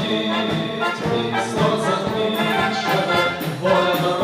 стоїть, місто захищено, воля